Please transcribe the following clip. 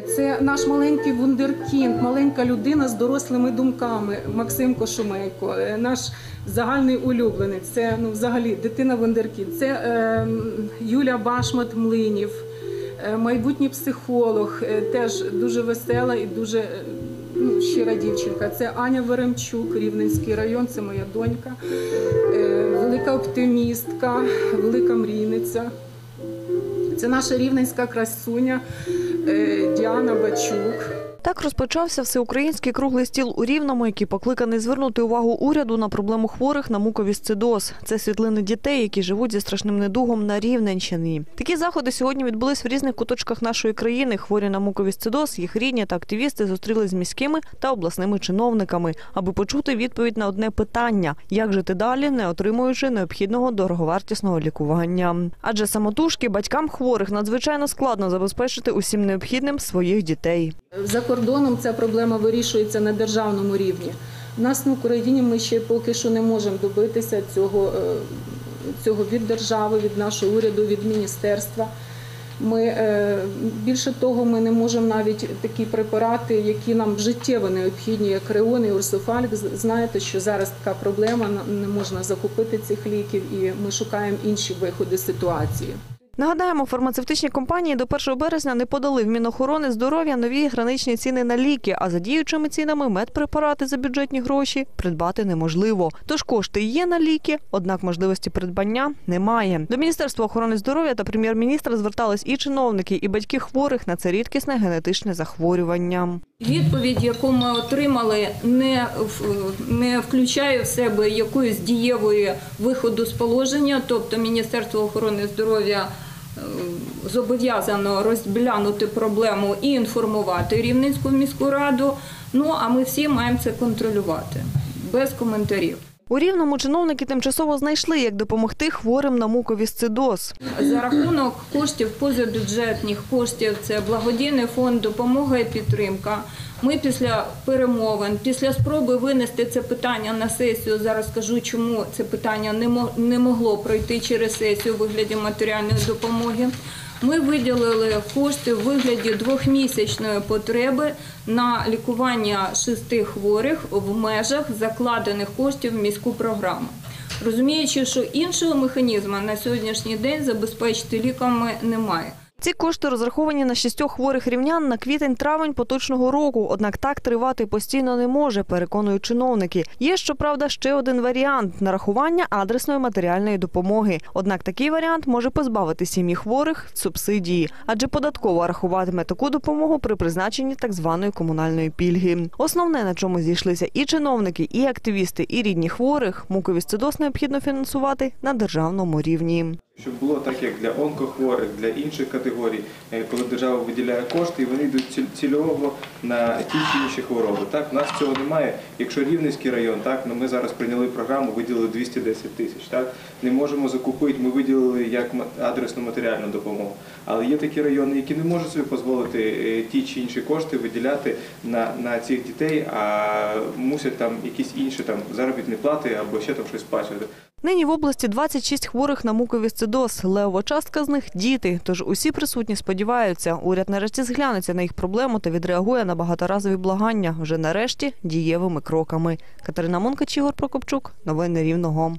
Це наш маленький вундеркінд, маленька людина з дорослими думками. Максим Кошумейко, е, наш загальний улюбленець. Це ну, взагалі дитина вундеркінд. Це е, Юля Башмат Млинів, е, майбутній психолог, е, теж дуже весела і дуже ну, щира дівчинка. Це Аня Веремчук, Рівненський район, це моя донька, е, велика оптимістка, велика мрійниця. Це наша рівненська красуня е, Діана Бачук. Так розпочався всеукраїнський круглий стіл у Рівному, який покликаний звернути увагу уряду на проблему хворих на муковісцидоз. Це світлини дітей, які живуть зі страшним недугом на Рівненщині. Такі заходи сьогодні відбулись в різних куточках нашої країни. Хворі на муковісцидоз, їх рідні та активісти зустрілись з міськими та обласними чиновниками, аби почути відповідь на одне питання: як жити далі, не отримуючи необхідного дороговартісного лікування. Адже самотужки батькам хворих надзвичайно складно забезпечити усім необхідним своїх дітей. За кордоном ця проблема вирішується на державному рівні. У нас в Україні ми ще поки що не можемо добитися цього, е, цього від держави, від нашого уряду, від міністерства. Ми е, більше того, ми не можемо навіть такі препарати, які нам життєво необхідні, як Реон і Урсофальк. Знаєте, що зараз така проблема, не можна закупити цих ліків, і ми шукаємо інші виходи ситуації. Нагадаємо, фармацевтичні компанії до 1 березня не подали в Мінохорони здоров'я нові граничні ціни на ліки, а за діючими цінами медпрепарати за бюджетні гроші придбати неможливо. Тож кошти є на ліки, однак можливості придбання немає. До Міністерства охорони здоров'я та прем'єр-міністра звертались і чиновники, і батьки хворих на це рідкісне генетичне захворювання. Відповідь, яку ми отримали, не, не включає в себе якоїсь дієвої виходу з положення, тобто Міністерство охорони здоров'я зобов'язано розглянути проблему і інформувати Рівненську міську раду. Ну а ми всі маємо це контролювати без коментарів. У рівному чиновники тимчасово знайшли, як допомогти хворим на муковісцидоз. За рахунок коштів позабюджетних коштів, це благодійний фонд допомога і підтримка. Ми після перемовин, після спроби винести це питання на сесію. Зараз скажу, чому це питання не мо- не могло пройти через сесію у вигляді матеріальної допомоги. Ми виділили кошти в вигляді двохмісячної потреби на лікування шести хворих в межах закладених коштів в міську програму. Розуміючи, що іншого механізму на сьогоднішній день забезпечити ліками немає. Ці кошти розраховані на шістьох хворих рівнян на квітень-травень поточного року. Однак так тривати постійно не може, переконують чиновники. Є щоправда ще один варіант нарахування адресної матеріальної допомоги. Однак такий варіант може позбавити сім'ї хворих субсидії, адже податково рахуватиме таку допомогу при призначенні так званої комунальної пільги. Основне, на чому зійшлися і чиновники, і активісти, і рідні хворих, муковісцидоз необхідно фінансувати на державному рівні. Щоб було так, як для онкохворих, для інших категорій, е, коли держава виділяє кошти, і вони йдуть цільово на ті чи інші хвороби. Так, у нас цього немає. Якщо Рівненський район, так, ну ми зараз прийняли програму, виділили 210 тисяч. Так, не можемо закупити, ми виділили як адресну матеріальну допомогу. Але є такі райони, які не можуть собі дозволити е, ті чи інші кошти виділяти на, на цих дітей, а мусять там якісь інші там заробітні плати або ще там щось сплачувати. Нині в області 26 хворих на муковісцидоз. Левова частка з них діти. Тож усі присутні сподіваються, уряд нарешті зглянеться на їх проблему та відреагує на багаторазові благання вже нарешті дієвими кроками. Катерина Монкач, Ігор Прокопчук. Новини Рівного.